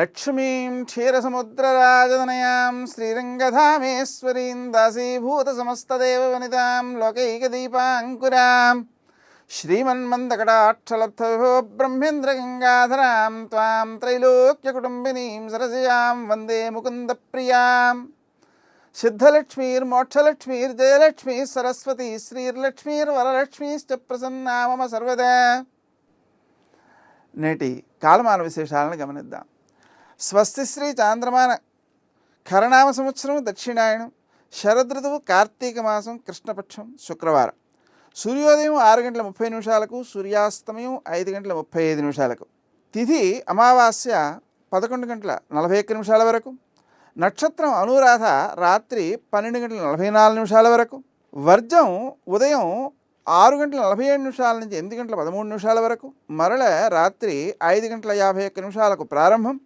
లక్ష్మీం క్షీరసముద్రరాజదనయాం శ్రీరంగధామేశ్వరీం దాసీభూత సమస్తదేవ వనితాం లోకైకదీపాంకురాం శ్రీమన్మందకటాక్షలబ్ధో బ్రహ్మేంద్రగంగాధరాం త్వాం త్రైలోక్యకుటుంబినీం సరసియాం వందే ముకుందప్రియాం సిద్ధలక్ష్మీర్మోక్షలక్ష్మీర్ జయలక్ష్మీ సరస్వతి శ్రీర్లక్ష్మీర్ వరలక్ష్మీశ్చ ప్రసన్నా మమ సర్వదా నేటి కాలమాన విశేషాలను గమనిద్దాం స్వస్తిశ్రీ చాంద్రమాన ఖరనామ సంవత్సరం దక్షిణాయనం శరదృతువు కార్తీక మాసం కృష్ణపక్షం శుక్రవారం. సూర్యోదయం ఆరు గంటల ముప్పై నిమిషాలకు సూర్యాస్తమయం ఐదు గంటల ముప్పై ఐదు నిమిషాలకు. తిథి అమావాస్య పదకొండు గంటల నలభై ఒక్క నిమిషాల వరకు. నక్షత్రం అనురాధ రాత్రి పన్నెండు గంటల నలభై నాలుగు నిమిషాల వరకు. వర్జం ఉదయం ఆరు గంటల నలభై ఏడు నిమిషాల నుంచి ఎనిమిది గంటల పదమూడు నిమిషాల వరకు. మరల రాత్రి ఐదు గంటల యాభై ఒక్క నిమిషాలకు ప్రారంభం.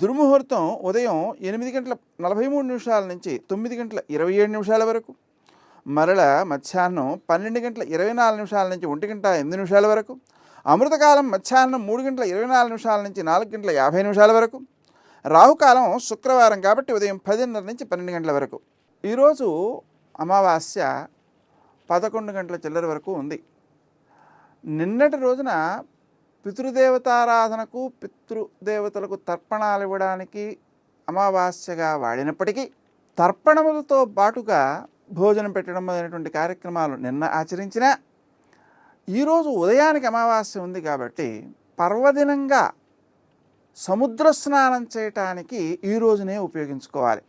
దుర్ముహూర్తం ఉదయం ఎనిమిది గంటల నలభై మూడు నిమిషాల నుంచి తొమ్మిది గంటల ఇరవై ఏడు నిమిషాల వరకు మరల మధ్యాహ్నం పన్నెండు గంటల ఇరవై నాలుగు నిమిషాల నుంచి ఒంటి గంట ఎనిమిది నిమిషాల వరకు అమృతకాలం మధ్యాహ్నం మూడు గంటల ఇరవై నాలుగు నిమిషాల నుంచి నాలుగు గంటల యాభై నిమిషాల వరకు రాహుకాలం శుక్రవారం కాబట్టి ఉదయం పదిన్నర నుంచి పన్నెండు గంటల వరకు. ఈరోజు అమావాస్య పదకొండు గంటల చిల్లర వరకు ఉంది. నిన్నటి రోజున పితృదేవతారాధనకు పితృదేవతలకు తర్పణాలు ఇవ్వడానికి అమావాస్యగా వాడినప్పటికీ తర్పణములతో పాటుగా భోజనం పెట్టడం అనేటువంటి కార్యక్రమాలు నిన్న ఆచరించిన ఈరోజు ఉదయానికి అమావాస్య ఉంది కాబట్టి పర్వదినంగా సముద్ర స్నానం చేయటానికి ఈరోజునే ఉపయోగించుకోవాలి.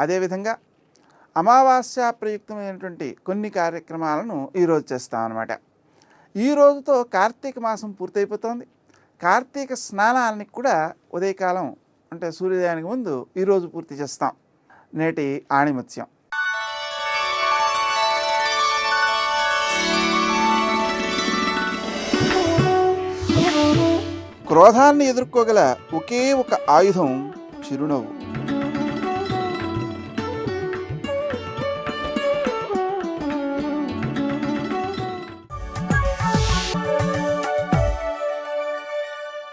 అదేవిధంగా అమావాస్య ప్రయుక్తమైనటువంటి కొన్ని కార్యక్రమాలను ఈరోజు చేస్తామన్నమాట. ఈ రోజుతో కార్తీక మాసం పూర్తయిపోతుంది. కార్తీక స్నానానికి కూడా ఉదయకాలం అంటే సూర్యోదయానికి ముందు ఈరోజు పూర్తి చేస్తాం. నేటి ఆణిమత్స్యం క్రోధాన్ని ఎదుర్కోగల ఒకే ఒక ఆయుధం చిరునవ్వు.